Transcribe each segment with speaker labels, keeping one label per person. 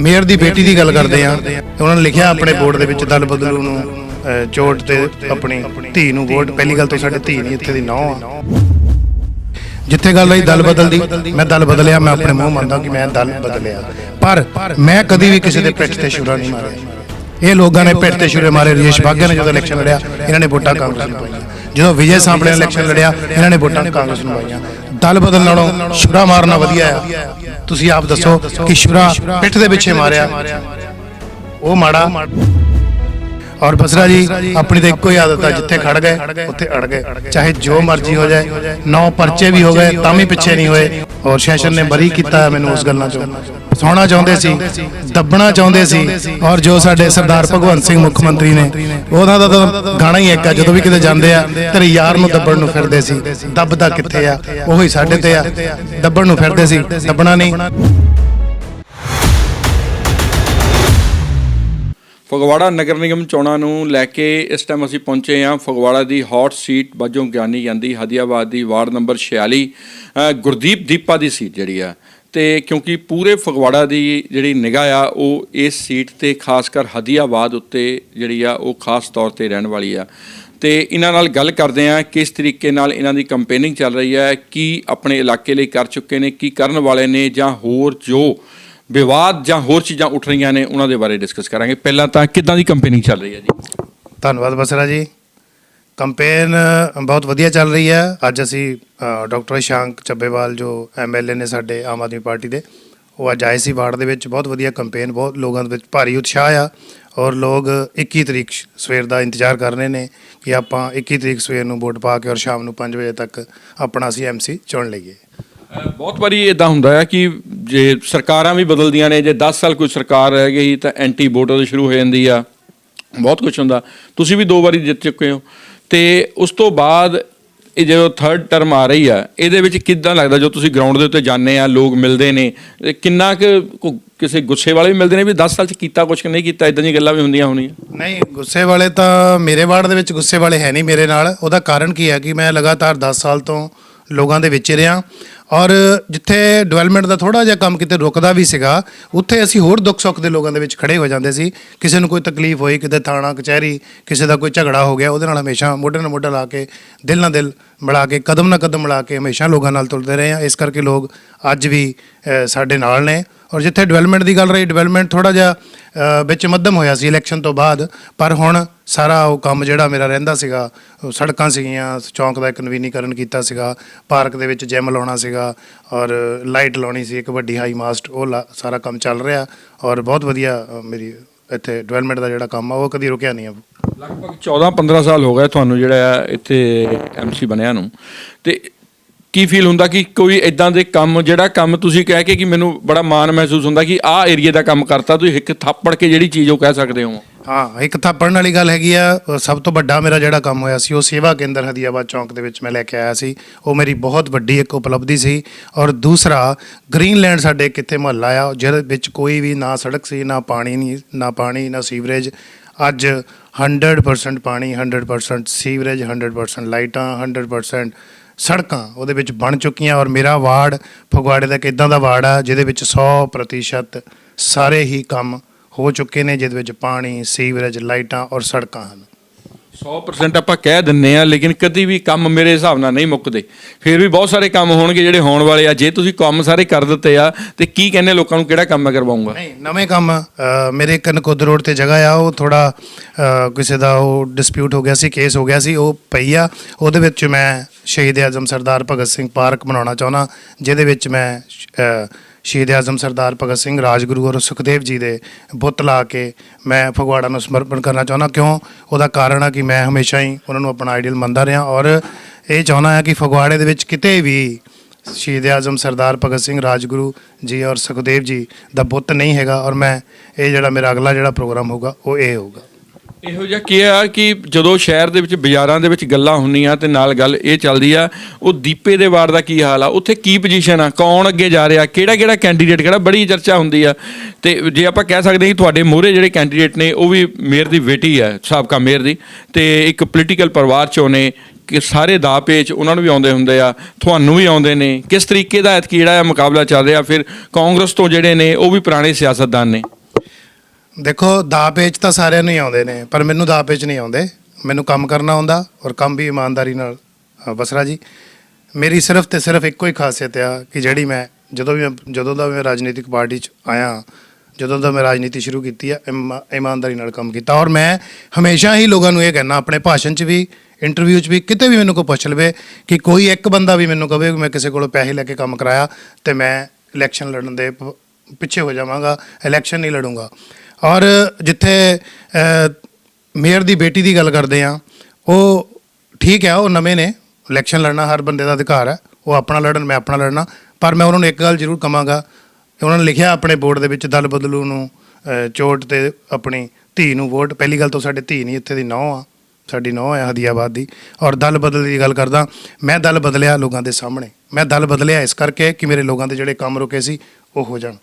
Speaker 1: Mayor ਦੀ ਬੇਟੀ ਦੀ ਗੱਲ ਕਰਦੇ ਆ ਉਹਨਾਂ ਨੇ ਲਿਖਿਆ ਆਪਣੇ ਬੋਰਡ ਦੇ ਵਿੱਚ ਦਲ ਬਦਲੂ ਨੂੰ ਚੋਟ ਤੇ ਆਪਣੀ ਧੀ ਨੂੰ ਵੋਟ। ਪਹਿਲੀ ਗੱਲ ਤਾਂ ਸਾਡੇ ਧੀ ਨਹੀਂ ਇੱਥੇ ਦੀ ਨੌ ਆ। ਜਿੱਥੇ ਗੱਲ ਰਹੀ ਦਲ ਬਦਲ ਦੀ ਮੈਂ ਦਲ ਬਦਲਿਆ ਮੈਂ ਆਪਣੇ ਮੂੰਹ ਮੰਨਦਾ ਕਿ ਮੈਂ ਦਲ ਬਦਲਿਆ। ਪਰ ਮੈਂ ਕਦੀ ਵੀ ਕਿਸੇ ਦੇ ਪਿੱਠ ਤੇ ਛੁਰਾ ਨਹੀਂ ਮਾਰਿਆ। ਇਹ ਲੋਕਾਂ ਨੇ ਪਿੱਠ ਤੇ ਛੁਰੇ ਮਾਰੇ ਰਜੇਸ਼ ਬਾਘਿਆ ਨੇ ਜਦੋਂ ਇਲੈਕਸ਼ਨ ਲੜਿਆ ਇਹਨਾਂ ਨੇ ਵੋਟਾਂ ਕਾਂਗਰਸ ਨੂੰ ਪਾਈਆਂ। ਜਦੋਂ ਵਿਜੇ ਸਾਂਪਲੇ ਨੇ ਇਲੈਕਸ਼ਨ ਲੜਿਆ, ਇਹਨਾਂ ਨੇ ਵੋਟਾਂ ਕਾਂਗਰਸ ਨੂੰ ਪਾਈਆਂ ਦਲ ਬਦਲ ਨਾਲੋਂ ਛੁਰਾ ਮਾਰਨਾ ਵਧੀਆ ਆ। ਤੁਸੀਂ ਆਪ ਦੱਸੋ ਕਿ ਸ਼ੁਰਾ ਪਿੱਠ ਦੇ ਪਿੱਛੇ ਮਾਰਿਆ। ਉਹ ਮਾੜਾ। ਔਰ ਬਸਰਾ ਜੀ, ਆਪਣੀ ਤਾਂ ਇੱਕੋ ਹੀ ਆਦਤ ਹੈ ਜਿੱਥੇ ਖੜ ਗਏ, ਉੱਥੇ ਅੜ ਗਏ। ਚਾਹੇ ਜੋ ਮਰਜ਼ੀ ਹੋ ਜਾਏ, ਨੌ ਪਰਚੇ ਵੀ ਹੋ ਗਏ, ਤਾਂ ਵੀ ਪਿੱਛੇ ਨਹੀਂ ਹੋਏ। ਔਰ ਸ਼ੈਸ਼ਨ ਨੇ ਬਰੀ ਕੀਤਾ ਮੈਨੂੰ ਉਸ ਗੱਲਾਂ ਚੋਂ। ਫਸਾਉਣਾ ਚਾਹੁੰਦੇ ਸੀ, ਦੱਬਣਾ ਚਾਹੁੰਦੇ ਸੀ, ਔਰ ਜੋ ਸਾਡੇ ਸਰਦਾਰ ਭਗਵੰਤ ਸਿੰਘ ਮੁੱਖ ਮੰਤਰੀ ਨੇ ਉਹਦਾ ਤਾਂ ਤਾਂ ਗਾਣਾ ਹੀ ਇੱਕ ਆ, ਜਦੋਂ ਵੀ ਕਿਤੇ ਜਾਂਦੇ ਆ, ਤੇਰੇ ਯਾਰ ਨੂੰ ਦੱਬਣ ਨੂੰ ਫਿਰਦੇ ਸੀ, ਦੱਬਦਾ ਕਿੱਥੇ ਆ, ਉਹੀ ਸਾਡੇ ਤੇ ਆ, ਦੱਬਣ ਨੂੰ ਫਿਰਦੇ ਸੀ, ਦੱਬਣਾ ਨਹੀਂ।
Speaker 2: ਫਗਵਾੜਾ ਨਗਰ ਨਿਗਮ ਚੋਣਾਂ ਨੂੰ ਲੈ ਕੇ ਇਸ ਟਾਈਮ ਅਸੀਂ ਪਹੁੰਚੇ ਹਾਂ। ਫਗਵਾੜਾ ਦੀ ਹੌਟ ਸੀਟ ਵਜੋਂ ਗਿਆਨੀ ਜਾਂਦੀ ਹਦੀਆਬਾਦ ਦੀ ਵਾਰਡ ਨੰਬਰ 46 ਗੁਰਦੀਪ ਦੀਪਾ ਦੀ ਸੀਟ ਜਿਹੜੀ ਆ। ਤੇ ਕਿਉਂਕਿ ਪੂਰੇ ਫਗਵਾੜਾ ਦੀ ਜਿਹੜੀ ਨਿਗਾਹ ਆ, ਉਹ ਇਸ ਸੀਟ ਤੇ ਖਾਸ ਕਰ ਹਦੀਆਬਾਦ ਉੱਤੇ ਜਿਹੜੀ ਆ, ਉਹ ਖਾਸ ਤੌਰ ਤੇ ਰਹਿਣ ਵਾਲੀ ਆ। ਤੇ ਇਹਨਾਂ ਨਾਲ ਗੱਲ ਕਰਦੇ ਆ ਕਿਸ ਤਰੀਕੇ ਨਾਲ ਇਹਨਾਂ ਦੀ ਕੰਪੇਨਿੰਗ ਚੱਲ ਰਹੀ ਹੈ, ਕੀ ਆਪਣੇ ਇਲਾਕੇ ਲਈ ਕਰ ਚੁੱਕੇ ਨੇ, ਕੀ ਕਰਨ ਵਾਲੇ ਨੇ ਜਾਂ ਹੋਰ ਜੋ ਵਿਵਾਦ ਜਾਂ ਹੋਰ ਚੀਜ਼ਾਂ ਉੱਠ ਰਹੀਆਂ ਨੇ ਉਹਨਾਂ ਦੇ ਬਾਰੇ ਡਿਸਕਸ ਕਰਾਂਗੇ। ਪਹਿਲਾਂ ਤਾਂ ਕਿੱਦਾਂ ਦੀ ਕੰਪੇਨਿੰਗ ਚੱਲ ਰਹੀ ਹੈ ਜੀ?
Speaker 1: ਧੰਨਵਾਦ ਬਸਰਾ ਜੀ। ਕੰਪੇਨ ਬਹੁਤ ਵਧੀਆ ਚੱਲ ਰਹੀ ਹੈ। ਅੱਜ ਅਸੀਂ ਅ, ਡਾਕਟਰ ਸ਼ਾਂਕ ਚੱਬੇਵਾਲ ਜੋ ਐਮਐਲਏ ਨੇ ਸਾਡੇ ਆਮ ਆਦਮੀ ਪਾਰਟੀ ਦੇ ਉਹ ਅੱਜ ਆਏ ਸੀ ਵਾਰਡ ਦੇ ਵਿੱਚ। ਬਹੁਤ ਵਧੀਆ ਕੰਪੇਨ ਬਹੁਤ ਲੋਕਾਂ ਦੇ ਵਿੱਚ ਭਾਰੀ ਉਤਸ਼ਾਹ ਆ। ਔਰ ਲੋਕ 21 ਤਰੀਕ ਸਵੇਰ ਦਾ ਇੰਤਜ਼ਾਰ ਕਰ ਰਹੇ ਨੇ ਕਿ ਆਪਾਂ 21 ਤਰੀਕ ਸਵੇਰ ਨੂੰ ਵੋਟ ਪਾ ਕੇ ਔਰ ਸ਼ਾਮ ਨੂੰ 5 ਵਜੇ ਤੱਕ ਆਪਣਾ ਅਸੀਂ ਐਮਸੀ ਚੁਣ ਲਈਏ।
Speaker 2: ਬਹੁਤ ਵਾਰੀ ਇਦਾਂ ਹੁੰਦਾ ਹੈ ਕਿ ਜੇ ਸਰਕਾਰਾਂ ਵੀ ਬਦਲਦੀਆਂ ਨੇ, ਜੇ 10 ਸਾਲ ਕੋਈ ਸਰਕਾਰ ਰਹਿ ਗਈ ਤਾਂ ਐਂਟੀ ਵੋਟਰ ਸ਼ੁਰੂ ਹੋ ਜਾਂਦੀ ਆ। ਬਹੁਤ ਕੁਝ ਹੁੰਦਾ। ਤੁਸੀਂ ਵੀ ਦੋ ਵਾਰੀ ਜਿੱਤ ਚੁੱਕੇ ਹੋ। ਤੇ ਉਸ ਤੋਂ ਬਾਅਦ ਇਹ ਜਦੋਂ ਥਰਡ ਟਰਮ ਆ ਰਹੀ ਆ, ਇਹਦੇ ਵਿੱਚ ਕਿੱਦਾਂ ਲੱਗਦਾ ਜੋ ਤੁਸੀਂ ਗਰਾਊਂਡ ਦੇ ਉੱਤੇ ਜਾਂਦੇ ਆ, ਲੋਕ ਮਿਲਦੇ ਨੇ ਕਿੰਨਾ ਕੁ ਕਿਸੇ ਗੁੱਸੇ ਵਾਲੇ ਵੀ ਮਿਲਦੇ ਨੇ ਵੀ 10 ਸਾਲ ਚ ਕੀਤਾ ਕੁਝ ਕਿ ਨਹੀਂ ਕੀਤਾ ਇਦਾਂ ਦੀਆਂ ਗੱਲਾਂ ਵੀ ਹੁੰਦੀਆਂ ਹੋਣੀਆਂ?
Speaker 1: ਨਹੀਂ, ਗੁੱਸੇ ਵਾਲੇ ਤਾਂ ਮੇਰੇ ਵਾਰਡ ਦੇ ਵਿੱਚ ਗੁੱਸੇ ਵਾਲੇ ਹੈ ਨਹੀਂ ਮੇਰੇ ਨਾਲ। ਉਹਦਾ ਕਾਰਨ ਕੀ ਹੈ ਕਿ ਮੈਂ ਲਗਾਤਾਰ 10 ਸਾਲ ਤੋਂ ਲੋਕਾਂ ਦੇ ਵਿੱਚ ਰਿਹਾ। ਔਰ ਜਿੱਥੇ ਡਿਵੈਲਪਮੈਂਟ ਦਾ ਥੋੜਾ ਜਿਹਾ ਕੰਮ ਕਿਤੇ ਰੁਕਦਾ ਵੀ ਸੀਗਾ, ਉੱਥੇ ਅਸੀਂ ਹੋਰ ਦੁੱਖ ਸੁੱਖ ਦੇ ਲੋਕਾਂ ਦੇ ਵਿੱਚ ਖੜੇ ਹੋ ਜਾਂਦੇ ਸੀ। ਕਿਸੇ ਨੂੰ ਕੋਈ ਤਕਲੀਫ ਹੋਈ, ਕਿਤੇ ਥਾਣਾ, ਕਚਹਿਰੀ, ਕਿਸੇ ਦਾ ਕੋਈ ਝਗੜਾ ਹੋ ਗਿਆ, ਉਹਦੇ ਨਾਲ ਹਮੇਸ਼ਾ ਮੋਢੇ ਨਾਲ ਮੋਢਾ ਲਾ ਕੇ, ਦਿਲ ਨਾਲ ਦਿਲ ਮਿਲਾ ਕੇ, ਕਦਮ ਨਾਲ ਕਦਮ ਮਿਲਾ ਕੇ ਹਮੇਸ਼ਾ ਲੋਕਾਂ ਨਾਲ ਤੁਰਦੇ ਰਹੇ ਆ ਇਸ ਕਰਕੇ ਲੋਕ ਅੱਜ ਵੀ ਸਾਡੇ ਨਾਲ ਨੇ। ਔਰ ਜਿੱਥੇ ਡਿਵੈਲਪਮੈਂਟ ਦੀ ਗੱਲ ਰਹੀ ਡਿਵੈਲਪਮੈਂਟ ਥੋੜਾ ਜਿਹਾ ਵਿੱਚ ਮੱਧਮ ਹੋਇਆ ਸੀ ਇਲੈਕਸ਼ਨ ਤੋਂ ਬਾਅਦ, ਪਰ ਹੁਣ ਸਾਰਾ ਉਹ ਕੰਮ ਜਿਹੜਾ ਮੇਰਾ ਰਹਿੰਦਾ ਸੀਗਾ ਉਹ ਸੜਕਾਂ ਸੀਗੀਆਂ ਚੌਂਕ ਦਾ ਇੱਕ ਨਵੀਨੀਕਰਨ ਕੀਤਾ ਸੀਗਾ ਪਾਰਕ ਦੇ ਵਿੱਚ ਜਿਮ ਲਾਉਣਾ ਸੀਗਾ ਔਰ ਲਾਈਟ ਲਾਉਣੀ ਸੀ ਇੱਕ ਵੱਡੀ ਹਾਈ ਮਾਸਟ ਉਹ ਲਾ- ਸਾਰਾ ਕੰਮ ਚੱਲ ਰਿਹਾ ਔਰ ਬਹੁਤ ਵਧੀਆ ਅ, ਮੇਰੀ ਇੱਥੇ ਡਿਵੈਲਪਮੈਂਟ ਦਾ ਜਿਹੜਾ ਕੰਮ ਆ ਉਹ ਕਦੀ ਰੁਕਿਆ ਨਹੀਂ ਆ
Speaker 2: ਲਗਭਗ 14-15 ਸਾਲ ਹੋ ਗਏ ਤੁਹਾਨੂੰ ਜਿਹੜਾ ਆ ਇੱਥੇ ਐਮਸੀ ਬਣਿਆ ਨੂੰ। ਤੇ ਕੀ ਫੀਲ ਹੁੰਦਾ ਕਿ ਕੋਈ ਇਦਾਂ ਦੇ ਕੰਮ ਜਿਹੜਾ ਕੰਮ ਤੁਸੀਂ ਕਹਿ ਕੇ ਕਿ ਮੈਨੂੰ ਬੜਾ ਮਾਣ ਮਹਿਸੂਸ ਹੁੰਦਾ ਕਿ ਆਹ ਏਰੀਆ ਦਾ ਕੰਮ ਕਰਤਾ ਤੁਸੀਂ ਇੱਕ ਥੱਪੜ ਕੇ ਜਿਹੜੀ ਚੀਜ਼ ਉਹ ਕਹਿ ਸਕਦੇ ਹੋ?
Speaker 1: ਹਾਂ, ਇੱਕ ਥਾਪੜਨ ਵਾਲੀ ਗੱਲ ਹੈਗੀ ਆ ਸਭ ਤੋਂ ਵੱਡਾ ਮੇਰਾ ਜਿਹੜਾ ਕੰਮ ਹੋਇਆ ਸੀ, ਉਹ ਸੇਵਾ ਕੇਂਦਰ ਹਦੀਆਬਾਦ ਚੌਂਕ ਦੇ ਵਿੱਚ ਮੈਂ ਲੈ ਕੇ ਆਇਆ ਸੀ। ਉਹ ਮੇਰੀ ਬਹੁਤ ਵੱਡੀ ਇੱਕ ਉਪਲਬਧੀ ਸੀ ਔਰ ਦੂਸਰਾ, ਗ੍ਰੀਨਲੈਂਡ ਸਾਡੇ ਕਿੱਥੇ ਮੁਹੱਲਾ ਆ, ਜਿਹਦੇ ਵਿੱਚ ਕੋਈ ਵੀ ਨਾ ਸੜਕ ਸੀ, ਨਾ ਪਾਣੀ ਨਹੀਂ, ਨਾ ਪਾਣੀ, ਨਾ ਸੀਵਰੇਜ। ਅੱਜ 100% ਪਾਣੀ 100% ਸੀਵਰੇਜ 100% ਲਾਈਟਾਂ 100% ਸੜਕਾਂ ਉਹਦੇ ਵਿੱਚ ਬਣ ਚੁੱਕੀਆਂ ਔਰ ਮੇਰਾ ਵਾਰਡ ਫਗਵਾੜੇ ਦਾ ਇੱਕ ਇਦਾਂ ਦਾ ਵਾਰਡ ਆ, ਜਿਹਦੇ ਵਿੱਚ 100% ਸਾਰੇ ਹੀ ਕੰਮ ਹੋ ਚੁੱਕੇ ਨੇ ਜਿਹਦੇ ਵਿੱਚ ਪਾਣੀ ਸੀਵਰੇਜ ਲਾਈਟਾਂ ਔਰ ਸੜਕਾਂ ਹਨ।
Speaker 2: 100% ਆਪਾਂ ਕਹਿ ਦਿੰਨੇ ਆ ਲੇਕਿਨ ਕਦੀ ਵੀ ਕੰਮ ਮੇਰੇ ਹਿਸਾਬ ਨਾਲ ਨਹੀਂ ਮੁੱਕਦੇ। ਫਿਰ ਵੀ ਬਹੁਤ ਸਾਰੇ ਕੰਮ ਹੋਣਗੇ ਜਿਹੜੇ ਹੋਣ ਵਾਲੇ ਆ। ਜੇ ਤੁਸੀਂ ਕੰਮ ਸਾਰੇ ਕਰ ਦਿੱਤੇ ਆ ਤੇ ਕੀ ਕਹਿੰਦੇ ਲੋਕਾਂ ਨੂੰ ਕਿਹੜਾ ਕੰਮ ਮੈਂ ਕਰਵਾਉਂਗਾ?
Speaker 1: ਨਹੀਂ ਨਵੇਂ ਕੰਮ ਅ, ਮੇਰੇ ਇੱਕ ਨਕੋਦਰ ਰੋਡ ਤੇ ਜਗ੍ਹਾ ਆ ਉਹ ਥੋੜਾ ਕਿਸੇ ਦਾ ਉਹ ਡਿਸਪਿਊਟ ਹੋ ਗਿਆ ਸੀ ਕੇਸ ਹੋ ਗਿਆ ਸੀ ਉਹ ਪਈ ਆ। ਉਹਦੇ ਵਿੱਚ ਮੈਂ ਸ਼ਹੀਦ ਆਜ਼ਮ ਸਰਦਾਰ ਭਗਤ ਸਿੰਘ ਪਾਰਕ ਬਣਾਉਣਾ ਚਾਹੁੰਦਾ ਜਿਹਦੇ ਵਿੱਚ ਮੈਂ ਅ, ਸ਼ਹੀਦ ਆਜ਼ਮ ਸਰਦਾਰ ਭਗਤ ਸਿੰਘ ਰਾਜਗੁਰੂ ਔਰ ਸੁਖਦੇਵ ਜੀ ਦੇ ਬੁੱਤ ਲਾ ਕੇ ਮੈਂ ਫਗਵਾੜਾ ਨੂੰ ਸਮਰਪਣ ਕਰਨਾ ਚਾਹੁੰਦਾ, ਕਿਉਂ? ਉਹਦਾ ਕਾਰਨ ਆ ਕਿ ਮੈਂ ਹਮੇਸ਼ਾ ਹੀ ਉਹਨਾਂ ਨੂੰ ਆਪਣਾ ਆਈਡੀਅਲ ਮੰਨਦਾ ਰਿਹਾ ਔਰ ਇਹ ਚਾਹੁੰਦਾ ਆ ਕਿ ਫਗਵਾੜੇ ਦੇ ਵਿੱਚ ਕਿਤੇ ਵੀ ਸ਼ਹੀਦ ਆਜ਼ਮ ਸਰਦਾਰ ਭਗਤ ਸਿੰਘ ਰਾਜਗੁਰੂ ਜੀ ਔਰ ਸੁਖਦੇਵ ਜੀ ਦਾ ਬੁੱਤ ਨਹੀਂ ਹੈਗਾ ਔਰ ਮੈਂ, ਇਹ ਜਿਹੜਾ ਮੇਰਾ ਅਗਲਾ ਜਿਹੜਾ ਪ੍ਰੋਗਰਾਮ ਹੋਊਗਾ, ਉਹ ਇਹ ਹੋਊਗਾ।
Speaker 2: ਇਹੋ ਜਿਹਾ ਕੀ ਆ ਕਿ ਜਦੋਂ ਸ਼ਹਿਰ ਦੇ ਵਿੱਚ ਬਾਜ਼ਾਰਾਂ ਦੇ ਵਿੱਚ ਗੱਲਾਂ ਹੁੰਦੀਆਂ ਤੇ ਨਾਲ ਗੱਲ ਇਹ ਚੱਲਦੀ ਆ, ਉਹ ਦੀਪੇ ਦੇ ਵਾਰ ਦਾ ਕੀ ਹਾਲ ਆ? ਉੱਥੇ ਕੀ ਪੋਜੀਸ਼ਨ ਆ? ਕੌਣ ਅੱਗੇ ਜਾ ਰਿਹਾ? ਕਿਹੜਾ ਕਿਹੜਾ ਕੈਂਡੀਡੇਟ ਕਿਹੜਾ ਬੜੀ ਚਰਚਾ ਹੁੰਦੀ ਆ? ਤੇ ਜੇ ਆਪਾਂ ਕਹਿ ਸਕਦੇ ਹਾਂ ਕਿ ਤੁਹਾਡੇ ਮੋਹਰੇ ਜਿਹੜੇ ਕੈਂਡੀਡੇਟ ਨੇ, ਉਹ ਵੀ ਮੇਅਰ ਦੀ ਬੇਟੀ ਆ, ਸਾਬਕਾ ਮੇਅਰ ਦੀ, ਤੇ ਇੱਕ ਪੋਲੀਟੀਕਲ ਪਰਿਵਾਰ ਚੋਂ ਨੇ, ਕਿ ਸਾਰੇ ਦਾ ਪੇਚ ਉਹਨਾਂ ਨੂੰ ਵੀ ਆਉਂਦੇ ਹੁੰਦੇ ਆ, ਤੁਹਾਨੂੰ ਵੀ ਆਉਂਦੇ ਨੇ। ਕਿਸ ਤਰੀਕੇ ਦਾ ਐਤਕੀ ਜਿਹੜਾ ਇਹ ਮੁਕਾਬਲਾ ਚੱਲ ਰਿਹਾ? ਫਿਰ ਕਾਂਗਰਸ ਤੋਂ ਜਿਹੜੇ ਨੇ, ਉਹ ਵੀ ਪੁਰਾਣੇ ਸਿਆਸਤਦਾਨ ਨੇ।
Speaker 1: ਦੇਖੋ ਦਾ ਪੇਚ ਤਾਂ ਸਾਰਿਆਂ ਨੂੰ ਹੀ ਆਉਂਦੇ ਨੇ ਪਰ ਮੈਨੂੰ ਦਾ ਪੇਚ ਨਹੀਂ ਆਉਂਦੇ। ਮੈਨੂੰ ਕੰਮ ਕਰਨਾ ਆਉਂਦਾ ਔਰ ਕੰਮ ਵੀ ਇਮਾਨਦਾਰੀ ਨਾਲ ਅ, ਬਸਰਾ ਜੀ। ਮੇਰੀ ਸਿਰਫ ਤੇ ਸਿਰਫ ਇੱਕੋ ਹੀ ਖਾਸੀਅਤ ਆ ਕਿ ਜਿਹੜੀ ਮੈਂ ਜਦੋਂ ਵੀ ਮੈਂ- ਜਦੋਂ ਦਾ ਮੈਂ ਰਾਜਨੀਤਿਕ ਪਾਰਟੀ 'ਚ ਆਇਆ ਜਦੋਂ ਦਾ ਮੈਂ ਰਾਜਨੀਤੀ ਸ਼ੁਰੂ ਕੀਤੀ ਆ ਇਮਾ- ਇਮਾਨਦਾਰੀ ਨਾਲ ਕੰਮ ਕੀਤਾ। ਔਰ ਮੈਂ ਹਮੇਸ਼ਾ ਹੀ ਲੋਕਾਂ ਨੂੰ ਇਹ ਕਹਿਣਾ ਆਪਣੇ ਭਾਸ਼ਣ 'ਚ ਵੀ ਇੰਟਰਵਿਊ 'ਚ ਵੀ ਕਿਤੇ ਵੀ ਮੈਨੂੰ ਕੋਈ ਪੁੱਛ ਲਵੇ ਕਿ ਕੋਈ ਇੱਕ ਬੰਦਾ ਵੀ ਮੈਨੂੰ ਕਵੇ ਕਿ ਮੈਂ ਕਿਸੇ ਕੋਲੋਂ ਪੈਸੇ ਲੈ ਕੇ ਕੰਮ ਕਰਾਇਆ ਤੇ ਮੈਂ ਇਲੈਕਸ਼ਨ ਲੜਨ ਦੇ ਪ- ਪਿੱਛੇ ਹੋ ਜਾਵਾਂਗਾ ਇਲੈਕਸ਼ਨ ਨਹੀਂ ਲੜੂੰਗਾ। ਔਰ ਜਿੱਥੇ ਮੇਅਰ ਦੀ ਬੇਟੀ ਦੀ ਗੱਲ ਕਰਦੇ ਆ ਉਹ ਠੀਕ ਹੈ, ਉਹ ਨਵੇਂ ਨੇ ਇਲੈਕਸ਼ਨ ਲੜਨਾ ਹਰ ਬੰਦੇ ਦਾ ਅਧਿਕਾਰ ਹੈ, ਉਹ ਆਪਣਾ ਲੜਨ, ਮੈਂ ਆਪਣਾ ਲੜਨਾ, ਪਰ ਮੈਂ ਉਹਨਾਂ ਨੂੰ ਇੱਕ ਗੱਲ ਜ਼ਰੂਰ ਕਵਾਂਗਾ ਉਹਨਾਂ ਨੇ ਲਿਖਿਆ ਆਪਣੇ ਬੋਰਡ ਦੇ ਵਿੱਚ ਦਲ ਬਦਲੂ ਨੂੰ ਚੋਟ ਤੇ ਆਪਣੀ ਧੀ ਨੂੰ ਵੋਟ, ਪਹਿਲੀ ਗੱਲ ਤਾਂ ਸਾਡੇ ਧੀ ਨਹੀਂ, ਇੱਥੇ ਦੀ ਨੌ ਆ, ਸਾਡੀ ਨੌ ਹੈ ਹਦੀਆਬਾਦ ਦੀ, ਔਰ ਦਲ ਬਦਲ ਦੀ ਗੱਲ ਕਰਦਾ, ਮੈਂ ਦਲ ਬਦਲਿਆ ਲੋਕਾਂ ਦੇ ਸਾਹਮਣੇ, ਮੈਂ ਦਲ ਬਦਲਿਆ ਇਸ ਕਰਕੇ ਕਿ ਮੇਰੇ ਲੋਕਾਂ ਦੇ ਜਿਹੜੇ ਕੰਮ ਰੁਕੇ ਸੀ, ਉਹ ਹੋ ਜਾਣ।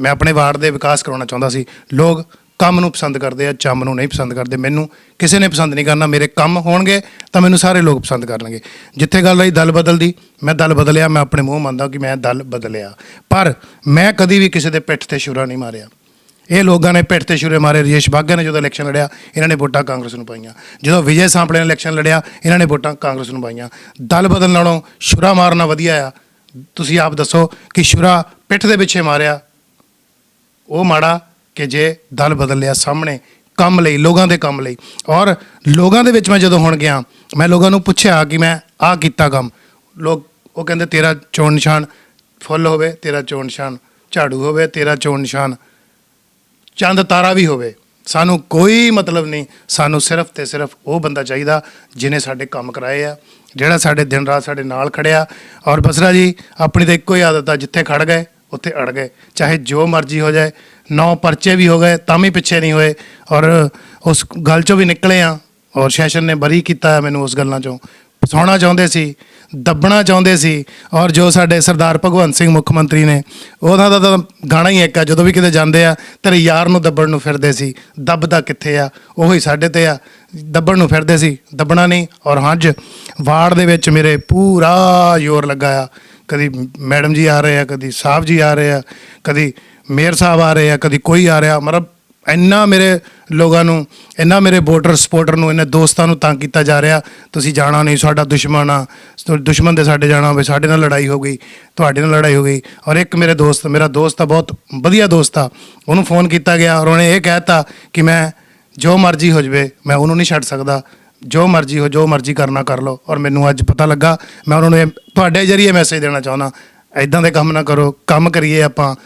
Speaker 1: ਮੈਂ ਆਪਣੇ ਵਾਰਡ ਦੇ ਵਿਕਾਸ ਕਰਾਉਣਾ ਚਾਹੁੰਦਾ ਸੀ। ਲੋਕ ਕੰਮ ਨੂੰ ਪਸੰਦ ਕਰਦੇ ਆ, ਚੰਮ ਨੂੰ ਨਹੀਂ ਪਸੰਦ ਕਰਦੇ। ਮੈਨੂੰ ਕਿਸੇ ਨੇ ਪਸੰਦ ਨਹੀਂ ਕਰਨਾ, ਮੇਰੇ ਕੰਮ ਹੋਣਗੇ, ਤਾਂ ਮੈਨੂੰ ਸਾਰੇ ਲੋਕ ਪਸੰਦ ਕਰਨਗੇ। ਜਿੱਥੇ ਗੱਲ ਰਹੀ ਦਲ ਬਦਲ ਦੀ, ਮੈਂ ਦਲ ਬਦਲਿਆ, ਮੈਂ ਆਪਣੇ ਮੂੰਹ ਮੰਨਦਾ ਕਿ ਮੈਂ ਦਲ ਬਦਲਿਆ। ਪਰ ਮੈਂ ਕਦੀ ਵੀ ਕਿਸੇ ਦੇ ਪਿੱਠ ਤੇ ਛੁਰਾ ਨਹੀਂ ਮਾਰਿਆ। ਇਹ ਲੋਕਾਂ ਨੇ ਪਿੱਠ ਤੇ ਛੁਰੇ ਮਾਰੇ, ਰਜੇਸ਼ ਬਾਘਾ ਨੇ ਜਦੋਂ ਇਲੈਕਸ਼ਨ ਲੜਿਆ, ਇਹਨਾਂ ਨੇ ਵੋਟਾਂ ਕਾਂਗਰਸ ਨੂੰ ਪਾਈਆਂ। ਜਦੋਂ ਵਿਜੇ ਸਾਂਪਲੇ ਨੇ ਇਲੈਕਸ਼ਨ ਲੜਿਆ, ਇਹਨਾਂ ਨੇ ਵੋਟਾਂ ਕਾਂਗਰਸ ਨੂੰ ਪਾਈਆਂ। ਦਲ ਬਦਲ ਨਾਲੋਂ ਛੁਰਾ ਮਾਰਨਾ ਵਧੀਆ ਆ। ਤੁਸੀਂ ਆਪ ਦੱਸੋ ਕਿ ਛੁਰਾ ਪਿੱਠ ਦੇ ਪਿੱਛੇ ਮਾਰਿਆ ਉਹ ਮਾੜਾ ਕਿ ਜੇ ਦਲ ਬਦਲ ਲਿਆ ਸਾਹਮਣੇ ਕੰਮ ਲਈ, ਲੋਕਾਂ ਦੇ ਕੰਮ ਲਈ। ਔਰ ਲੋਕਾਂ ਦੇ ਵਿੱਚ ਮੈਂ ਜਦੋਂ ਹੁਣ ਗਿਆ, ਮੈਂ ਲੋਕਾਂ ਨੂੰ ਪੁੱਛਿਆ ਕਿ ਮੈਂ ਆਹ ਕੀਤਾ ਕੰਮ। ਲੋਕ, ਉਹ ਕਹਿੰਦੇ, ਤੇਰਾ ਚੋਣ ਨਿਸ਼ਾਨ ਫੁੱਲ ਹੋਵੇ, ਤੇਰਾ ਚੋਣ ਨਿਸ਼ਾਨ ਝਾੜੂ ਹੋਵੇ, ਤੇਰਾ ਚੋਣ ਨਿਸ਼ਾਨ ਚੰਦ ਤਾਰਾ ਵੀ ਹੋਵੇ। ਸਾਨੂੰ ਕੋਈ ਮਤਲਬ ਨਹੀਂ, ਸਾਨੂੰ ਸਿਰਫ ਤੇ ਸਿਰਫ ਉਹ ਬੰਦਾ ਚਾਹੀਦਾ ਜਿਨੇ ਸਾਡੇ ਕੰਮ ਕਰਾਏ ਆ, ਜਿਹੜਾ ਸਾਡੇ ਦਿਨ ਰਾਤ ਸਾਡੇ ਨਾਲ ਖੜਿਆ। ਔਰ ਬਸਰਾ ਜੀ, ਆਪਣੀ ਤਾਂ ਇੱਕੋ ਹੀ ਆਦਤ ਆ, ਜਿੱਥੇ ਖੜ ਗਏ ਉੱਥੇ ਅੜ ਗਏ। ਚਾਹੇ ਜੋ ਮਰਜ਼ੀ ਹੋ ਜਾਏ, ਨੌ ਪਰਚੇ ਵੀ ਹੋ ਗਏ, ਤਾਂ ਵੀ ਪਿੱਛੇ ਨਹੀਂ ਹੋਏ। ਔਰ ਉਸ ਗੱਲ ਚੋਂ ਵੀ ਨਿਕਲੇ ਆ। ਔਰ ਸੈਸ਼ਨ ਨੇ ਬਰੀ ਕੀਤਾ ਮੈਨੂੰ ਉਸ ਗੱਲਾਂ ਚੋਂ। ਫਸਾਉਣਾ ਚਾਹੁੰਦੇ ਸੀ, ਦੱਬਣਾ ਚਾਹੁੰਦੇ ਸੀ। ਔਰ ਜੋ ਸਾਡੇ ਸਰਦਾਰ ਭਗਵੰਤ ਸਿੰਘ ਮੁੱਖ ਮੰਤਰੀ ਨੇ ਉਹਨਾਂ ਦਾ ਤਾਂ ਗਾਣਾ ਹੀ ਇੱਕ ਆ। ਜਦੋਂ ਵੀ ਕਿਤੇ ਜਾਂਦੇ ਆ, ਤੇਰੇ ਯਾਰ ਨੂੰ ਦੱਬਣ ਨੂੰ ਫਿਰਦੇ ਸੀ। ਦੱਬਦਾ ਕਿੱਥੇ ਆ? ਉਹੀ ਸਾਡੇ ਤੇ ਆ। ਦੱਬਣ ਨੂੰ ਫਿਰਦੇ ਸੀ, ਦੱਬਣਾ ਨਹੀਂ। ਔਰ ਹੰਝ ਵਾਰਡ ਦੇ ਵਿੱਚ ਮੇਰੇ ਪੂਰਾ ਜ਼ੋਰ ਲੱਗਾ ਆ। ਕਦੀ ਮੈਡਮ ਜੀ ਆ ਰਹੇ ਆ, ਕਦੀ ਸਾਹਿਬ ਜੀ ਆ ਰਹੇ ਆ, ਕਦੀ ਮੇਅਰ ਸਾਹਿਬ ਆ ਰਹੇ ਆ, ਕਦੀ ਕੋਈ ਆ ਰਿਹਾ। ਮਤਲਬ ਇੰਨਾ ਮੇਰੇ ਲੋਕਾਂ ਨੂੰ, ਇੰਨਾ ਮੇਰੇ ਵੋਟਰ ਸਪੋਰਟਰ ਨੂੰ ਇਹਨਾਂ ਦੋਸਤਾਂ ਨੂੰ ਤੰਗ ਕੀਤਾ ਜਾ ਰਿਹਾ, ਤੁਸੀਂ ਜਾਣਾ ਨਹੀਂ, ਸਾਡਾ ਦੁਸ਼ਮਣ ਆ ਦੁਸ਼ਮਣ ਦੇ ਸਾਡੇ ਜਾਣਾ ਹੋਵੇ, ਸਾਡੇ ਨਾਲ ਲੜਾਈ ਹੋ ਗਈ, ਤੁਹਾਡੇ ਨਾਲ ਲੜਾਈ ਹੋ ਗਈ। ਔਰ ਇੱਕ ਮੇਰੇ ਦੋਸਤ, ਮੇਰਾ ਦੋਸਤ ਆ ਬਹੁਤ ਵਧੀਆ ਦੋਸਤ ਆ, ਉਹਨੂੰ ਫੋਨ ਕੀਤਾ ਗਿਆ ਔਰ ਉਹਨੇ ਇਹ ਕਹਿਤਾ ਕਿ ਮੈਂ ਜੋ ਮਰਜ਼ੀ ਹੋ ਜਵੇ, ਮੈਂ ਉਹਨੂੰ ਨਹੀਂ ਛੱਡ ਸਕਦਾ। ਜੋ ਮਰਜ਼ੀ ਹੋ, ਜੋ ਮਰਜ਼ੀ ਕਰਨਾ ਕਰ ਲਓ। ਔਰ ਮੈਨੂੰ ਅੱਜ ਪਤਾ ਲੱਗਾ, ਮੈਂ ਉਹਨਾਂ ਨੂੰ ਇਹ, ਤੁਹਾਡੇ ਜਰੀਏ ਮੈਸੇਜ ਦੇਣਾ ਚਾਹੁੰਦਾ। ਐਦਾਂ ਦੇ ਕੰਮ ਨਾ ਕਰੋ, ਕੰਮ ਕਰੀਏ ਆਪਾਂ,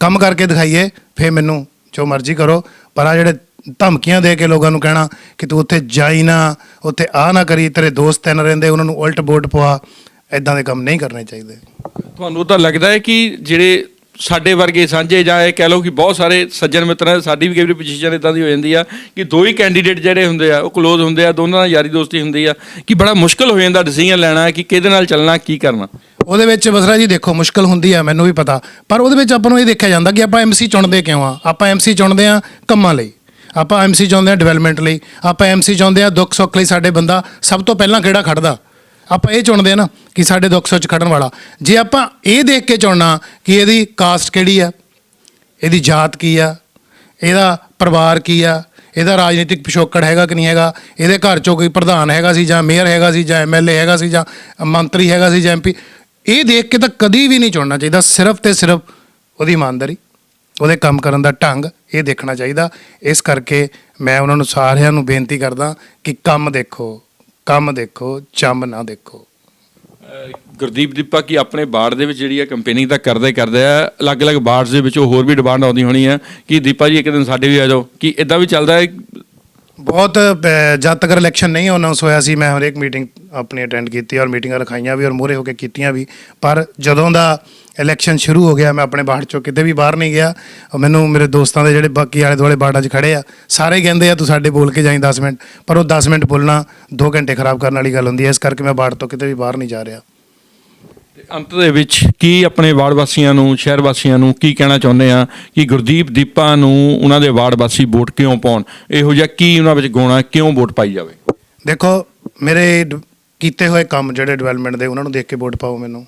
Speaker 1: ਕੰਮ ਕਰਕੇ ਦਿਖਾਈਏ ਫੇ ਮੈਨੂੰ ਜੋ ਮਰਜ਼ੀ ਕਰੋ। ਪਰ ਆ ਜਿਹੜੇ ਧਮਕੀਆਂ ਦੇ ਕੇ ਲੋਕਾਂ ਨੂੰ ਕਹਿਣਾ ਕਿ ਤੂੰ ਉੱਥੇ ਜਾਈ ਨਾ, ਉੱਥੇ ਆ ਨਾ ਕਰੀ, ਤੇਰੇ ਦੋਸਤ ਤਿੰਨ ਰਹਿੰਦੇ, ਉਹਨਾਂ ਨੂੰ ਉਲਟ ਬੋਲਟ ਪਵਾ ਐਦਾਂ ਦੇ ਕੰਮ ਨਹੀਂ ਕਰਨੇ ਚਾਹੀਦੇ।
Speaker 2: ਤੁਹਾਨੂੰ ਤਾਂ ਲੱਗਦਾ ਹੈ ਕਿ ਜਿਹੜੇ ਸਾਡੇ ਵਰਗੇ ਸਾਂਝੇ ਜਾਂ ਇਹ ਕਹਿ ਲਓ ਕਿ ਬਹੁਤ ਸਾਰੇ ਸੱਜਣ ਮਿੱਤਰਾਂ ਸਾਡੀ ਵੀ ਕਈ ਵਾਰੀ ਪੋਜੀਸ਼ਨ ਇਦਾਂ ਦੀ ਹੋ ਜਾਂਦੀ ਆ ਕਿ ਦੋ ਹੀ ਕੈਂਡੀਡੇਟ ਜਿਹੜੇ ਹੁੰਦੇ ਆ, ਉਹ ਕਲੋਜ਼ ਹੁੰਦੇ ਆ, ਦੋਨਾਂ ਨਾਲ ਯਾਰੀ ਦੋਸਤੀ ਹੁੰਦੀ ਆ, ਕਿ ਬੜਾ ਮੁਸ਼ਕਲ ਹੋ ਜਾਂਦਾ ਡਿਸੀਜਨ ਲੈਣਾ ਕਿ ਕਿਹਦੇ ਨਾਲ ਚੱਲਣਾ, ਕੀ ਕਰਨਾ।
Speaker 1: ਉਹਦੇ ਵਿੱਚ ਬਸਰਾ ਜੀ ਦੇਖੋ, ਮੁਸ਼ਕਲ ਹੁੰਦੀ ਆ, ਮੈਨੂੰ ਵੀ ਪਤਾ। ਪਰ ਉਹਦੇ ਵਿੱਚ ਆਪਾਂ ਨੂੰ ਇਹ ਦੇਖਿਆ ਜਾਂਦਾ ਕਿ ਆਪਾਂ ਐਮਸੀ ਚੁਣਦੇ ਕਿਉਂ ਆ? ਆਪਾਂ ਐਮਸੀ ਚੁਣਦੇ ਆ ਕੰਮਾਂ ਲਈ। ਆਪਾਂ ਐਮਸੀ ਚਾਹੁੰਦੇ ਆ ਡਿਵੈਲਪਮੈਂਟ ਲਈ। ਆਪਾਂ ਐਮਸੀ ਚਾਹੁੰਦੇ ਆ ਦੁੱਖ ਸੁੱਖ ਲਈ ਸਾਡੇ ਬੰਦਾ ਸਭ ਤੋਂ ਪਹਿਲਾਂ ਕਿਹੜਾ ਖੜਦਾ? ਆਪਾਂ ਇਹ ਚੁਣਦੇ ਆ ਨਾ ਕਿ ਸਾਡੇ ਦੁੱਖ ਸੁੱਖ 'ਚ ਖੜਨ ਵਾਲਾ। ਜੇ ਆਪਾਂ ਇਹ ਦੇਖ ਕੇ ਚੁਣਨਾ ਕਿ ਇਹਦੀ ਕਾਸਟ ਕਿਹੜੀ ਆ, ਇਹਦੀ ਜਾਤ ਕੀ ਆ, ਇਹਦਾ ਪਰਿਵਾਰ ਕੀ ਆ, ਇਹਦਾ ਰਾਜਨੀਤਿਕ ਪਿਛੋਕੜ ਹੈਗਾ ਕਿ ਨਹੀਂ ਹੈਗਾ, ਇਹਦੇ ਘਰ ਚੋਂ ਕੋਈ ਪ੍ਰਧਾਨ ਹੈਗਾ ਸੀ ਜਾਂ ਮੇਅਰ ਹੈਗਾ ਸੀ ਜਾਂ ਐਮਐਲਏ ਹੈਗਾ ਸੀ ਜਾਂ ਮੰਤਰੀ ਹੈਗਾ ਸੀ ਜਾਂ ਐਮਪੀ ਇਹ ਦੇਖ ਕੇ ਤਾਂ ਕਦੀ ਵੀ ਨਹੀਂ ਚੁਣਨਾ ਚਾਹੀਦਾ, ਸਿਰਫ ਤੇ ਸਿਰਫ ਉਹਦੀ ਇਮਾਨਦਾਰੀ, ਉਹਦੇ ਕੰਮ ਕਰਨ ਦਾ ਢੰਗ ਇਹ ਦੇਖਣਾ ਚਾਹੀਦਾ। ਇਸ ਕਰਕੇ ਮੈਂ ਉਹਨਾਂ ਨੂੰ ਸਾਰਿਆਂ ਨੂੰ ਬੇਨਤੀ ਕਰਦਾ ਕਿ ਕੰਮ ਦੇਖੋ। ਕੰਮ ਦੇਖੋ ਚੰਮ ਨਾ ਦੇਖੋ।
Speaker 2: ਗੁਰਦੀਪ ਦੀਪਾ, ਕੀ ਆਪਣੇ ਬਾੜ ਦੇ ਵਿੱਚ ਜਿਹੜੀ ਹੈ ਕੰਪੇਨਿੰਗ ਤਾਂ ਕਰਦੇ ਕਰਦੇ ਆ, ਅਲੱਗ-ਅਲੱਗ ਬਾੜਸ ਦੇ ਵਿੱਚੋਂ ਹੋਰ ਵੀ ਡਿਮਾਂਡ ਆਉਂਦੀ ਹੋਣੀ ਆ। ਕਿ ਦੀਪਾ ਜੀ, ਇੱਕ ਦਿਨ ਸਾਡੇ ਵੀ ਆ ਜਾਓ। ਕਿ ਇਦਾਂ ਵੀ ਚੱਲਦਾ ਹੈ
Speaker 1: ਬਹੁਤ ਅਹ, ਜਦ ਤੱਕ ਇਲੈਕਸ਼ਨ ਨਹੀਂ ਅਨਾਉਂਸ ਹੋਇਆ ਸੀ ਮੈਂ ਹਰੇਕ ਮੀਟਿੰਗ ਆਪਣੀ ਅਟੈਂਡ ਕੀਤੀ ਔਰ ਮੀਟਿੰਗਾਂ ਰਖਾਈਆਂ ਵੀ ਔਰ ਮੂਹਰੇ ਹੋ ਕੇ ਕੀਤੀਆਂ ਵੀ। ਪਰ ਜਦੋਂ ਦਾ ਇਲੈਕਸ਼ਨ ਸ਼ੁਰੂ ਹੋ ਗਿਆ ਮੈਂ ਆਪਣੇ ਬਾਹਰ ਚੋਂ ਕਿਤੇ ਵੀ ਬਾਹਰ ਨਹੀਂ ਗਿਆ। ਔਰ ਮੈਨੂੰ ਮੇਰੇ ਦੋਸਤਾਂ ਦੇ ਜਿਹੜੇ ਬਾਕੀ ਆਲੇ ਦੁਆਲੇ ਬਾੜਾਂ 'ਚ ਖੜੇ ਆ ਸਾਰੇ ਕਹਿੰਦੇ ਆ ਤੂੰ ਸਾਡੇ ਬੋਲ ਕੇ ਜਾਈਂ 10 ਮਿੰਟ। ਪਰ ਉਹ 10 ਮਿੰਟ ਬੋਲਣਾ 2 ਘੰਟੇ ਖਰਾਬ ਕਰਨ ਵਾਲੀ ਗੱਲ ਹੁੰਦੀ ਹੈ। ਇਸ ਕਰਕੇ ਮੈਂ ਬਾੜ ਤੋਂ ਕਿਤੇ ਵੀ ਬਾਹਰ ਨਹੀਂ ਜਾ ਰਿਹਾ।
Speaker 2: ਅੰਤ ਦੇ ਵਿੱਚ ਕੀ ਆਪਣੇ ਵਾਰਡ ਵਾਸੀਆਂ ਨੂੰ ਸ਼ਹਿਰ ਵਾਸੀਆਂ ਨੂੰ ਕੀ ਕਹਿਣਾ ਚਾਹੁੰਦੇ ਆ? ਕਿ ਗੁਰਦੀਪ ਦੀਪਾ ਨੂੰ ਉਹਨਾਂ ਦੇ ਵਾਰਡ ਵਾਸੀ ਵੋਟ ਕਿਉਂ ਪਾਉਣ? ਇਹੋ ਜਿਹਾ ਕੀ ਉਹਨਾਂ ਵਿੱਚ ਗੁਣ, ਕਿਉਂ ਵੋਟ ਪਾਈ ਜਾਵੇ?
Speaker 1: ਦੇਖੋ, ਮੇਰੇ ਡ- ਕੀਤੇ ਹੋਏ ਕੰਮ ਜਿਹੜੇ ਡਿਵੈਲਪਮੈਂਟ ਦੇ, ਉਹਨਾਂ ਨੂੰ ਦੇਖ ਕੇ ਵੋਟ ਪਾਓ ਮੈਨੂੰ।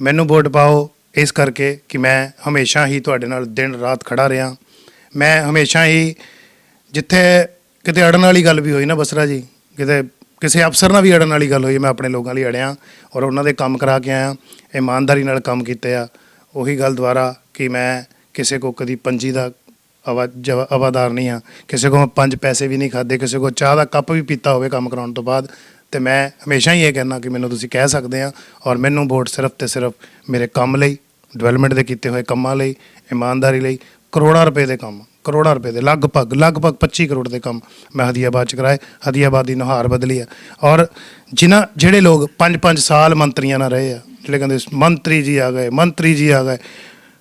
Speaker 1: ਮੈਨੂੰ ਵੋਟ ਪਾਓ ਇਸ ਕਰਕੇ ਕਿ ਮੈਂ ਹਮੇਸ਼ਾ ਹੀ ਤੁਹਾਡੇ ਨਾਲ ਦਿਨ ਰਾਤ ਖੜਾ ਰਿਹਾ। ਮੈਂ ਹਮੇਸ਼ਾ ਹੀ ਜਿੱਥੇ ਕਿਤੇ ਅੜਨ ਵਾਲੀ ਗੱਲ ਵੀ ਹੋਈ ਨਾ ਬਸਰਾ ਜੀ, ਕਿਤੇ ਕਿਸੇ ਅਫਸਰ ਨਾਲ ਵੀ ਅੜਨ ਵਾਲੀ ਗੱਲ ਹੋਈ, ਮੈਂ ਆਪਣੇ ਲੋਕਾਂ ਲਈ ਅੜਿਆ ਔਰ ਉਹਨਾਂ ਦੇ ਕੰਮ ਕਰਾ ਕੇ ਆਇਆ, ਇਮਾਨਦਾਰੀ ਨਾਲ ਕੰਮ ਕੀਤੇ ਆ। ਉਹੀ ਗੱਲ ਦੁਆਰਾ ਕਿ ਮੈਂ ਕਿਸੇ ਕੋ ਕਦੀ ਪੰਜੀ ਦਾ ਆਵਾ ਜਵਾ- ਆਵਾਦਾਰ ਨਹੀਂ ਆ। ਕਿਸੇ ਕੋ ਮੈਂ ਪੰਜ ਪੈਸੇ ਵੀ ਨਹੀਂ ਖਾਦੇ ਕਿਸੇ ਕੋ ਚਾਹ ਦਾ ਕੱਪ ਵੀ ਪੀਤਾ ਹੋਵੇ ਕੰਮ ਕਰਾਉਣ ਤੋਂ ਬਾਅਦ, ਤੇ ਮੈਂ ਹਮੇਸ਼ਾ ਹੀ ਇਹ ਕਹਿਣਾ ਕਿ ਮੈਨੂੰ ਤੁਸੀਂ ਕਹਿ ਸਕਦੇ ਆ ਔਰ ਮੈਨੂੰ ਵੋਟ ਸਿਰਫ ਤੇ ਸਿਰਫ ਮੇਰੇ ਕੰਮ ਲਈ ਡਿਵੈਲਪਮੈਂਟ ਦੇ ਕੀਤੇ ਹੋਏ ਕੰਮਾਂ ਲਈ, ਇਮਾਨਦਾਰੀ ਲਈ ਕਰੋੜਾਂ ਰੁਪਏ ਦੇ ਕੰਮ ਕਰੋੜਾਂ ਰੁਪਏ ਦੇ, ਲਗਭਗ ਲਗਭਗ 25 ਕਰੋੜ ਦੇ ਕੰਮ ਮੈਂ ਹਦੀਆਬਾਦ ਚ ਕਰਾਏ, ਹਦੀਆਬਾਦ ਦੀ ਨੁਹਾਰ ਬਦਲੀ ਆ। ਔਰ ਜਿਨ੍ਹਾਂ, ਜਿਹੜੇ ਲੋਕ 5-5 ਸਾਲ ਮੰਤਰੀਆਂ ਨਾਲ ਰਹੇ ਆ, ਜਿਹੜੇ ਕਹਿੰਦੇ ਮੰਤਰੀ ਜੀ ਆ ਗਏ, ਮੰਤਰੀ ਜੀ ਆ ਗਏ,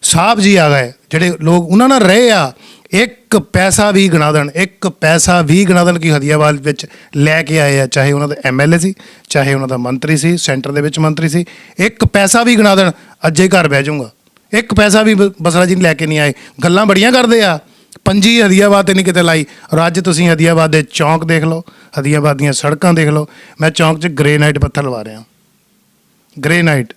Speaker 1: ਸਾਹਿਬ ਜੀ ਆ ਗਏ, ਜਿਹੜੇ ਲੋਕ ਉਹਨਾਂ ਨਾਲ ਰਹੇ ਆ, ਇੱਕ ਪੈਸਾ ਵੀ ਗਿਣਾ ਦੇਣ, ਇੱਕ ਪੈਸਾ ਵੀ ਗਿਣਾ ਦੇਣ ਕਿ ਹਦੀਆਬਾਦ ਵਿੱਚ ਲੈ ਕੇ ਆਏ ਆ, ਚਾਹੇ ਉਹਨਾਂ ਦਾ ਐਮਐਲਏ ਸੀ, ਚਾਹੇ ਉਹਨਾਂ ਦਾ ਮੰਤਰੀ ਸੀ, ਸੈਂਟਰ ਦੇ ਵਿੱਚ ਮੰਤਰੀ ਸੀ, ਇੱਕ ਪੈਸਾ ਵੀ ਗਿਣਾ ਦੇਣ, ਅੱਜੇ ਘਰ ਬਹਿ ਜਾਊਂਗਾ। ਇੱਕ ਪੈਸਾ ਵੀ ਬਸਰਾ ਜੀ ਲੈ ਕੇ ਨਹੀਂ ਆਏ, ਗੱਲਾਂ ਬੜੀਆਂ ਕਰਦੇ ਆ। ਪੰਜੀ ਹਦੀਆਬਾਦ ਤੇ ਨਹੀਂ ਕਿਤੇ ਲਾਈ। ਔਰ ਅੱਜ ਤੁਸੀਂ ਹਦੀਆਬਾਦ ਦੇ ਚੌਂਕ ਦੇਖ ਲਓ, ਹਦੀਆਬਾਦ ਦੀਆਂ ਸੜਕਾਂ ਦੇਖ ਲਓ। ਮੈਂ ਚੌਂਕ 'ਚ ਗ੍ਰੇਨਾਈਟ ਪੱਥਰ ਲਵਾ ਰਿਹਾ। ਗ੍ਰੇਨਾਈਟ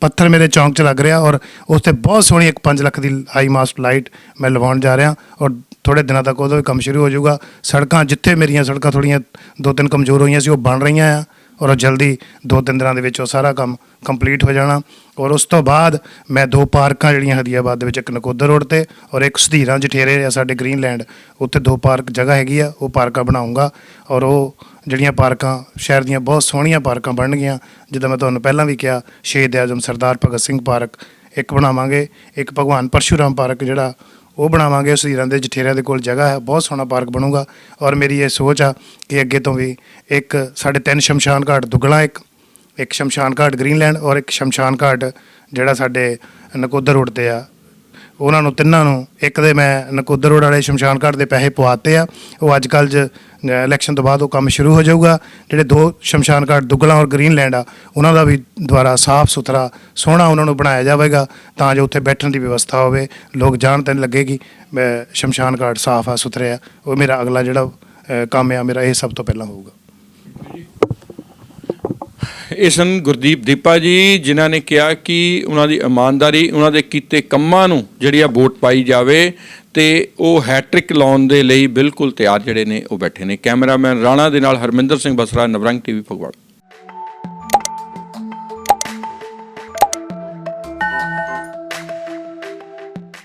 Speaker 1: ਪੱਥਰ ਮੇਰੇ ਚੌਂਕ 'ਚ ਲੱਗ ਰਿਹਾ ਔਰ ਉਸ ਤੇ ਬਹੁਤ ਸੋਹਣੀ ਇੱਕ 5 ਲੱਖ ਦੀ ਹਾਈ ਮਾਸਟ ਲਾਈਟ ਮੈਂ ਲਵਾਉਣ ਜਾ ਰਿਹਾ। ਔਰ ਥੋੜੇ ਦਿਨਾਂ ਤੱਕ ਉਹਦਾ ਵੀ ਕੰਮ ਸ਼ੁਰੂ ਹੋ ਜਾਊਗਾ। ਸੜਕਾਂ, ਜਿੱਥੇ ਮੇਰੀਆਂ ਸੜਕਾਂ ਥੋੜੀਆਂ ਦੋ ਤਿੰਨ ਕਮਜ਼ੋਰ ਹੋਈਆਂ ਸੀ, ਉਹ ਬਣ ਰਹੀਆਂ ਆ। ਔਰ ਉਹ ਜਲਦੀ ਦੋ ਤਿੰਨ ਦਿਨਾਂ ਦੇ ਵਿੱਚ ਉਹ ਸਾਰਾ ਕੰਮ ਕੰਪਲੀਟ ਹੋ ਜਾਣਾ। ਔਰ ਉਸ ਤੋਂ ਬਾਅਦ ਮੈਂ ਦੋ ਪਾਰਕਾਂ ਜਿਹੜੀਆਂ ਹਦੀਆਬਾਦ ਦੇ ਵਿੱਚ ਇੱਕ ਨਕੋਦਰ ਰੋਡ ਤੇ ਔਰ ਇੱਕ ਸਧੀਰਾਂ ਜਠੇਰੇ ਆ ਸਾਡੇ ਗ੍ਰੀਨਲੈਂਡ। ਉੱਥੇ ਦੋ ਪਾਰਕ ਜਗ੍ਹਾ ਹੈਗੀ ਆ, ਉਹ ਪਾਰਕਾਂ ਬਣਾਉਂਗਾ। ਔਰ ਉਹ ਜਿਹੜੀਆਂ ਪਾਰਕਾਂ, ਸ਼ਹਿਰ ਦੀਆਂ ਬਹੁਤ ਸੋਹਣੀਆਂ ਪਾਰਕਾਂ ਬਣਨਗੀਆਂ, ਜਿੱਦਾਂ ਮੈਂ ਤੁਹਾਨੂੰ ਪਹਿਲਾਂ ਵੀ ਕਿਹਾ, ਸ਼ਹੀਦ ਆਜ਼ਮ ਸਰਦਾਰ ਭਗਤ ਸਿੰਘ ਪਾਰਕ ਇੱਕ ਬਣਾਵਾਂਗੇ। ਇੱਕ ਭਗਵਾਨ ਪਰਸ਼ੂਰਾਮ ਪਾਰਕ ਜਿਹੜਾ ਉਹ ਬਣਾਵਾਂਗੇ ਸਰੀਰਾਂ ਦੇ ਜਠੇਰਿਆਂ ਦੇ ਕੋਲ ਜਗ੍ਹਾ ਹੈ, ਬਹੁਤ ਸੋਹਣਾ ਪਾਰਕ ਬਣੂਗਾ। ਔਰ ਮੇਰੀ ਇਹ ਸੋਚ ਆ ਕਿ ਅੱਗੇ ਤੋਂ ਵੀ ਇੱਕ ਸਾਡੇ ਤਿੰਨ ਸ਼ਮਸ਼ਾਨ ਘਾਟ ਦੁੱਗਲਾ ਇੱਕ ਇੱਕ ਸ਼ਮਸ਼ਾਨ ਘਾਟ ਗ੍ਰੀਨਲੈਂਡ ਔਰ ਇੱਕ ਸ਼ਮਸ਼ਾਨ ਘਾਟ ਜਿਹੜਾ ਸਾਡੇ ਨਕੋਦਰ ਰੋਡ ਤੇ ਆ। ਉਹਨਾਂ ਨੂੰ ਤਿੰਨਾਂ ਨੂੰ, ਇੱਕ ਦੇ ਮੈਂ ਨਕੋਦਰ ਰੋਡ ਵਾਲੇ ਸ਼ਮਸ਼ਾਨ ਘਾਟ ਦੇ ਪੈਸੇ ਪਵਾਤੇ ਆ। ਉਹ ਅੱਜ ਕੱਲ੍ਹ ਜ ਇਲੈਕਸ਼ਨ ਤੋਂ ਬਾਅਦ ਉਹ ਕੰਮ ਸ਼ੁਰੂ ਹੋ ਜਾਊਗਾ। ਜਿਹੜੇ ਦੋ ਸ਼ਮਸ਼ਾਨ ਘਾਟ ਦੁੱਗਲਾ ਔਰ ਗ੍ਰੀਨਲੈਂਡ ਆ, ਉਹਨਾਂ ਦਾ ਵੀ ਦੁਆਰਾ ਸਾਫ਼ ਸੁਥਰਾ, ਸੋਹਣਾ ਉਹਨਾਂ ਨੂੰ ਬਣਾਇਆ ਜਾਵੇਗਾ, ਤਾਂ ਜੋ ਉੱਥੇ ਬੈਠਣ ਦੀ ਵਿਵਸਥਾ ਹੋਵੇ, ਲੋਕ ਜਾਣ ਤਾਂ ਲੱਗੇ ਕਿ ਸ਼ਮਸ਼ਾਨ ਘਾਟ ਸਾਫ਼ ਆ, ਸੁਥਰੇ ਆ, ਉਹ ਮੇਰਾ ਅਗਲਾ ਜਿਹੜਾ ਕੰਮ ਆ, ਮੇਰਾ ਇਹ ਸਭ ਤੋਂ ਪਹਿਲਾਂ ਹੋਊਗਾ।
Speaker 2: ਇਹ ਸਨ ਗੁਰਦੀਪ ਦੀਪਾ ਜੀ, ਜਿਨ੍ਹਾਂ ਨੇ ਕਿਹਾ ਕਿ ਉਹਨਾਂ ਦੀ ਇਮਾਨਦਾਰੀ, ਉਹਨਾਂ ਦੇ ਕੀਤੇ ਕੰਮਾਂ ਨੂੰ ਜਿਹੜੀ ਆ ਵੋਟ ਪਾਈ ਜਾਵੇ ਤੇ ਉਹ ਹੈਟ੍ਰਿਕ ਲਾਉਣ ਦੇ ਲਈ ਬਿਲਕੁਲ ਤਿਆਰ ਜਿਹੜੇ ਨੇ ਉਹ ਬੈਠੇ ਨੇ। ਕੈਮਰਾਮੈਨ ਰਾਣਾ ਦੇ ਨਾਲ ਹਰਮਿੰਦਰ ਸਿੰਘ ਬਸਰਾ, ਨਵਰੰਗ ਟੀਵੀ, ਫਗਵਾੜਾ।